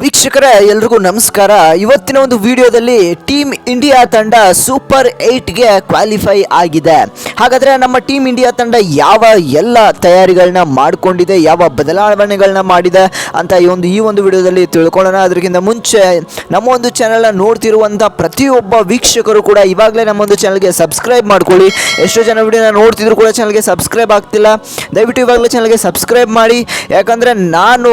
ವೀಕ್ಷಕರೇ ಎಲ್ರಿಗೂ ನಮಸ್ಕಾರ. ಇವತ್ತಿನ ಒಂದು ವಿಡಿಯೋದಲ್ಲಿ ಟೀಮ್ ಇಂಡಿಯಾ ತಂಡ ಸೂಪರ್ ಏಯ್ಟ್ಗೆ ಕ್ವಾಲಿಫೈ ಆಗಿದೆ. ಹಾಗಾದ್ರೆ ನಮ್ಮ ಟೀಮ್ ಇಂಡಿಯಾ ತಂಡ ಯಾವ ಎಲ್ಲ ತಯಾರಿಗಳನ್ನ ಮಾಡಿಕೊಂಡಿದೆ, ಯಾವ ಬದಲಾವಣೆಗಳನ್ನ ಮಾಡಿದೆ ಅಂತ ಈ ಒಂದು ಈ ಒಂದು ವಿಡಿಯೋದಲ್ಲಿ ತಿಳ್ಕೊಳ್ಳೋಣ. ಅದಕ್ಕಿಂತ ಮುಂಚೆ ನಮ್ಮ ಒಂದು ಚಾನೆಲ್ನ ನೋಡ್ತಿರುವಂಥ ಪ್ರತಿಯೊಬ್ಬ ವೀಕ್ಷಕರು ಕೂಡ ಇವಾಗಲೇ ನಮ್ಮ ಒಂದು ಚಾನಲ್ಗೆ ಸಬ್ಸ್ಕ್ರೈಬ್ ಮಾಡ್ಕೊಳ್ಳಿ. ಎಷ್ಟೋ ಜನ ವಿಡಿಯೋನ ನೋಡ್ತಿದ್ರು ಕೂಡ ಚಾನಲ್ಗೆ ಸಬ್ಸ್ಕ್ರೈಬ್ ಆಗ್ತಿಲ್ಲ. ದಯವಿಟ್ಟು ಇವಾಗಲೇ ಚಾನಲ್ಗೆ ಸಬ್ಸ್ಕ್ರೈಬ್ ಮಾಡಿ. ಯಾಕಂದರೆ ನಾನು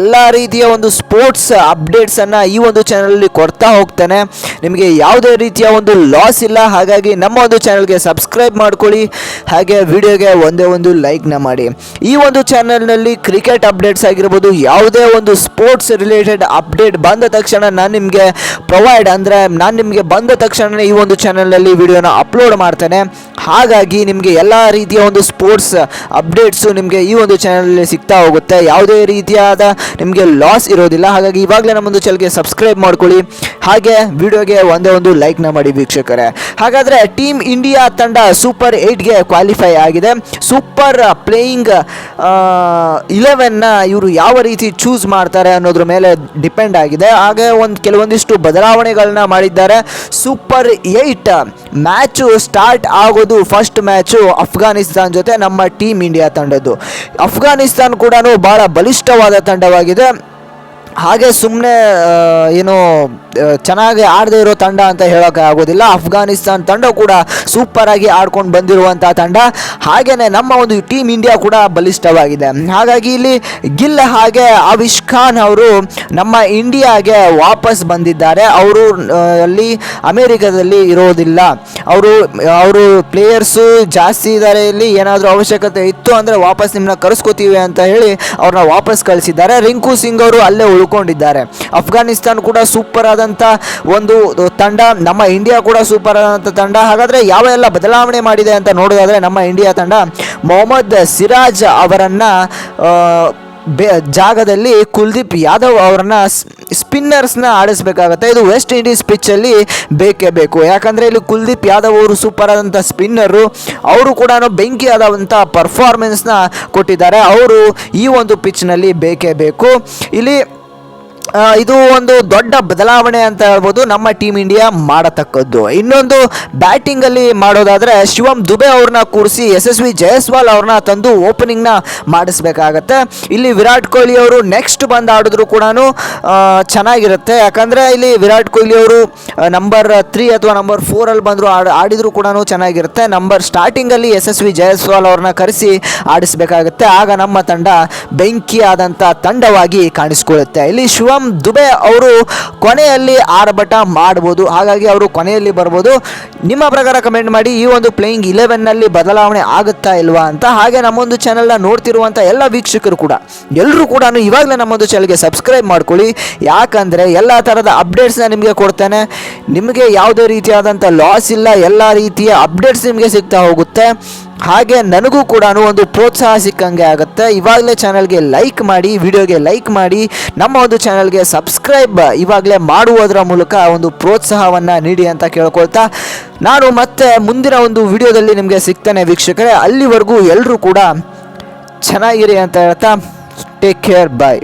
ಎಲ್ಲ ರೀತಿಯ ಒಂದು ಸ್ಪೋರ್ಟ್ಸ್ ಅಪ್ಡೇಟ್ಸನ್ನು ಈ ಒಂದು ಚಾನಲಲ್ಲಿ ಕೊಡ್ತಾ ಹೋಗ್ತೇನೆ. ನಿಮಗೆ ಯಾವುದೇ ರೀತಿಯ ಒಂದು ಲಾಸ್ ಇಲ್ಲ. ಹಾಗಾಗಿ ನಮ್ಮ ಒಂದು ಚಾನಲ್ಗೆ ಸಬ್ಸ್ಕ್ರೈಬ್ ಮಾಡ್ಕೊಳ್ಳಿ. ಹಾಗೆ ವಿಡಿಯೋಗೆ ಒಂದೇ ಒಂದು ಲೈಕ್ನ ಮಾಡಿ. ಈ ಒಂದು ಚಾನಲ್ನಲ್ಲಿ ಕ್ರಿಕೆಟ್ ಅಪ್ಡೇಟ್ಸ್ ಆಗಿರ್ಬೋದು, ಯಾವುದೇ ಒಂದು ಸ್ಪೋರ್ಟ್ಸ್ ರಿಲೇಟೆಡ್ ಅಪ್ಡೇಟ್ ಬಂದ ತಕ್ಷಣ ನಾನು ನಿಮಗೆ ಪ್ರೊವೈಡ್ ಅಂದರೆ, ನಾನು ನಿಮಗೆ ಬಂದ ತಕ್ಷಣ ಈ ಒಂದು ಚಾನಲ್ನಲ್ಲಿ ವಿಡಿಯೋನ ಅಪ್ಲೋಡ್ ಮಾಡ್ತೇನೆ. ಹಾಗಾಗಿ ನಿಮಗೆ ಎಲ್ಲ ರೀತಿಯ ಒಂದು ಸ್ಪೋರ್ಟ್ಸ್ ಅಪ್ಡೇಟ್ಸು ನಿಮಗೆ ಈ ಒಂದು ಚಾನಲಲ್ಲಿ ಸಿಗ್ತಾ ಹೋಗುತ್ತೆ. ಯಾವುದೇ ರೀತಿಯಾದ ನಿಮಗೆ ಲಾಸ್ ಇರೋದಿಲ್ಲ. ಹಾಗಾಗಿ ಇವಾಗಲೇ ನಮ್ಮೊಂದು ಚಾನಲ್ಗೆ ಸಬ್ಸ್ಕ್ರೈಬ್ ಮಾಡ್ಕೊಳ್ಳಿ. ಹಾಗೆ ವಿಡಿಯೋಗೆ ಒಂದೇ ಒಂದು ಲೈಕ್ನ ಮಾಡಿ ವೀಕ್ಷಕರೇ. ಹಾಗಾದರೆ ಟೀಮ್ ಇಂಡಿಯಾ ತಂಡ ಸೂಪರ್ ಏಯ್ಟ್ಗೆ ಕ್ವಾಲಿಫೈ ಆಗಿದೆ. ಸೂಪರ್ ಪ್ಲೇಯಿಂಗ್ ಇಲೆವೆನ್ನ ಇವರು ಯಾವ ರೀತಿ ಚೂಸ್ ಮಾಡ್ತಾರೆ ಅನ್ನೋದ್ರ ಮೇಲೆ ಡಿಪೆಂಡ್ ಆಗಿದೆ. ಹಾಗೆ ಒಂದು ಕೆಲವೊಂದಿಷ್ಟು ಬದಲಾವಣೆಗಳನ್ನ ಮಾಡಿದ್ದಾರೆ. ಸೂಪರ್ ಏಯ್ಟ್ ಮ್ಯಾಚು ಸ್ಟಾರ್ಟ್ ಆಗೋದು ಫಸ್ಟ್ ಮ್ಯಾಚು ಅಫ್ಘಾನಿಸ್ತಾನ್ ಜೊತೆ ನಮ್ಮ ಟೀಮ್ ಇಂಡಿಯಾ ತಂಡದ್ದು. ಅಫ್ಘಾನಿಸ್ತಾನ್ ಕೂಡ ಭಾಳ ಬಲಿಷ್ಠವಾದ ತಂಡವಾಗಿದೆ. ಹಾಗೆ ಸುಮ್ಮನೆ ಏನು ಚೆನ್ನಾಗಿ ಆಡದೇ ಇರೋ ತಂಡ ಅಂತ ಹೇಳೋಕೆ ಆಗೋದಿಲ್ಲ. ಅಫ್ಘಾನಿಸ್ತಾನ್ ತಂಡ ಕೂಡ ಸೂಪರ್ ಆಗಿ ಆಡ್ಕೊಂಡು ಬಂದಿರುವಂಥ ತಂಡ. ಹಾಗೆಯೇ ನಮ್ಮ ಒಂದು ಟೀಮ್ ಇಂಡಿಯಾ ಕೂಡ ಬಲಿಷ್ಠವಾಗಿದೆ. ಹಾಗಾಗಿ ಇಲ್ಲಿ ಗಿಲ್ ಹಾಗೆ ಅವಿಶ್ ಖಾನ್ ಅವರು ನಮ್ಮ ಇಂಡಿಯಾಗೆ ವಾಪಸ್ ಬಂದಿದ್ದಾರೆ. ಅವರು ಅಲ್ಲಿ ಅಮೇರಿಕಾದಲ್ಲಿ ಇರೋದಿಲ್ಲ. ಅವರು ಅವರು ಪ್ಲೇಯರ್ಸು ಜಾಸ್ತಿ ಇದ್ದಾರೆ. ಇಲ್ಲಿ ಏನಾದರೂ ಅವಶ್ಯಕತೆ ಇತ್ತು ಅಂದರೆ ವಾಪಸ್ ನಿಮ್ಮನ್ನ ಕರೆಸ್ಕೋತೀವಿ ಅಂತ ಹೇಳಿ ಅವ್ರನ್ನ ವಾಪಸ್ ಕಳಿಸಿದ್ದಾರೆ. ರಿಂಕು ಸಿಂಗ್ ಅವರು ಅಲ್ಲೇ ಉಳ್ಕೊಂಡಿದ್ದಾರೆ. ಅಫ್ಘಾನಿಸ್ತಾನ್ ಕೂಡ ಸೂಪರ್ ಆದಂಥ ಒಂದು ತಂಡ, ನಮ್ಮ ಇಂಡಿಯಾ ಕೂಡ ಸೂಪರ್ ಆದಂಥ ತಂಡ. ಹಾಗಾದರೆ ಯಾವ ಎಲ್ಲ ಬದಲಾವಣೆ ಮಾಡಿದೆ ಅಂತ ನೋಡೋದಾದರೆ ನಮ್ಮ ಇಂಡಿಯಾ ತಂಡ ಮೊಹಮ್ಮದ್ ಸಿರಾಜ್ ಅವರನ್ನು ಬೆ, ಜಾಗದಲ್ಲಿ ಕುಲ್ದೀಪ್ ಯಾದವ್ ಅವರನ್ನ ಸ್ಪಿನ್ನರ್ಸ್ನ ಆಡಿಸ್ಬೇಕಾಗತ್ತೆ. ಇದು ವೆಸ್ಟ್ ಇಂಡೀಸ್ ಪಿಚ್ಚಲ್ಲಿ ಬೇಕೇ ಬೇಕು. ಯಾಕಂದರೆ ಇಲ್ಲಿ ಕುಲ್ದೀಪ್ ಯಾದವ್ ಅವರು ಸೂಪರ್ ಆದಂಥ ಸ್ಪಿನ್ನರು ಅವರು ಕೂಡ ಬೆಂಕಿ ಆದಂಥ ಪರ್ಫಾರ್ಮೆನ್ಸ್ನ ಕೊಟ್ಟಿದ್ದಾರೆ. ಅವರು ಈ ಒಂದು ಪಿಚ್ನಲ್ಲಿ ಬೇಕೇ ಬೇಕು. ಇಲ್ಲಿ ಇದು ಒಂದು ದೊಡ್ಡ ಬದಲಾವಣೆ ಅಂತ ಹೇಳ್ಬೋದು ನಮ್ಮ ಟೀಮ್ ಇಂಡಿಯಾ ಮಾಡತಕ್ಕದ್ದು. ಇನ್ನೊಂದು ಬ್ಯಾಟಿಂಗಲ್ಲಿ ಮಾಡೋದಾದರೆ ಶಿವಂ ದುಬೆ ಅವ್ರನ್ನ ಕೂರಿಸಿ ಯಶಸ್ವಿ ಜಯಸ್ವಾಲ್ ಅವ್ರನ್ನ ತಂದು ಓಪನಿಂಗ್ನ ಮಾಡಿಸ್ಬೇಕಾಗತ್ತೆ. ಇಲ್ಲಿ ವಿರಾಟ್ ಕೊಹ್ಲಿ ಅವರು ನೆಕ್ಸ್ಟ್ ಬಂದು ಆಡಿದ್ರು ಕೂಡ ಚೆನ್ನಾಗಿರುತ್ತೆ. ಯಾಕಂದರೆ ಇಲ್ಲಿ ವಿರಾಟ್ ಕೊಹ್ಲಿ ಅವರು ನಂಬರ್ ತ್ರೀ ಅಥವಾ ನಂಬರ್ ಫೋರಲ್ಲಿ ಬಂದರು ಆಡ್, ಆಡಿದ್ರು ಕೂಡ ಚೆನ್ನಾಗಿರುತ್ತೆ. ನಂಬರ್ ಸ್ಟಾರ್ಟಿಂಗಲ್ಲಿ ಯಶಸ್ವಿ ಜಯಸ್ವಾಲ್ ಅವ್ರನ್ನ ಕರೆಸಿ ಆಡಿಸಬೇಕಾಗುತ್ತೆ. ಆಗ ನಮ್ಮ ತಂಡ ಬೆಂಕಿಯಾದಂಥ ತಂಡವಾಗಿ ಕಾಣಿಸ್ಕೊಳ್ಳುತ್ತೆ. ಇಲ್ಲಿ ಶಿವಮ್ ದುಬೆ ಅವರು ಕೊನೆಯಲ್ಲಿ ಆರ್ಭಟ ಮಾಡ್ಬೋದು. ಹಾಗಾಗಿ ಅವರು ಕೊನೆಯಲ್ಲಿ ಬರ್ಬೋದು. ನಿಮ್ಮ ಪ್ರಕಾರ ಕಮೆಂಟ್ ಮಾಡಿ, ಈ ಒಂದು ಪ್ಲೇಯಿಂಗ್ ಇಲೆವೆನ್ನಲ್ಲಿ ಬದಲಾವಣೆ ಆಗುತ್ತಾ ಇಲ್ವಾ ಅಂತ. ಹಾಗೆ ನಮ್ಮೊಂದು ಚಾನೆಲ್ನ ನೋಡ್ತಿರುವಂಥ ಎಲ್ಲ ವೀಕ್ಷಕರು ಕೂಡ ಎಲ್ಲರೂ ಕೂಡ ಇವಾಗಲೇ ನಮ್ಮೊಂದು ಚಾನಲ್ಗೆ ಸಬ್ಸ್ಕ್ರೈಬ್ ಮಾಡ್ಕೊಳ್ಳಿ. ಯಾಕಂದರೆ ಎಲ್ಲ ಥರದ ಅಪ್ಡೇಟ್ಸ್ನ ನಿಮಗೆ ಕೊಡ್ತೇನೆ. ನಿಮಗೆ ಯಾವುದೇ ರೀತಿಯಾದಂಥ ಲಾಸ್ ಇಲ್ಲ, ಎಲ್ಲ ರೀತಿಯ ಅಪ್ಡೇಟ್ಸ್ ನಿಮಗೆ ಸಿಗ್ತಾ ಹೋಗುತ್ತೆ. ಹಾಗೆ ನನಗೂ ಕೂಡ ಒಂದು ಪ್ರೋತ್ಸಾಹ ಸಿಕ್ಕಂಗೆ ಆಗುತ್ತೆ. ಇವಾಗಲೇ ಚಾನಲ್ಗೆ ಲೈಕ್ ಮಾಡಿ, ವಿಡಿಯೋಗೆ ಲೈಕ್ ಮಾಡಿ, ನಮ್ಮ ಒಂದು ಚಾನಲ್ಗೆ ಸಬ್ಸ್ಕ್ರೈಬ್ ಇವಾಗಲೇ ಮಾಡುವುದರ ಮೂಲಕ ಒಂದು ಪ್ರೋತ್ಸಾಹವನ್ನು ನೀಡಿ ಅಂತ ಕೇಳ್ಕೊಳ್ತಾ. ನಾನು ಮತ್ತೆ ಮುಂದಿನ ಒಂದು ವಿಡಿಯೋದಲ್ಲಿ ನಿಮಗೆ ಸಿಗ್ತಾನೆ ವೀಕ್ಷಕರೇ. ಅಲ್ಲಿವರೆಗೂ ಎಲ್ಲರೂ ಕೂಡ ಚೆನ್ನಾಗಿರಿ ಅಂತ ಹೇಳ್ತಾ. Take care bye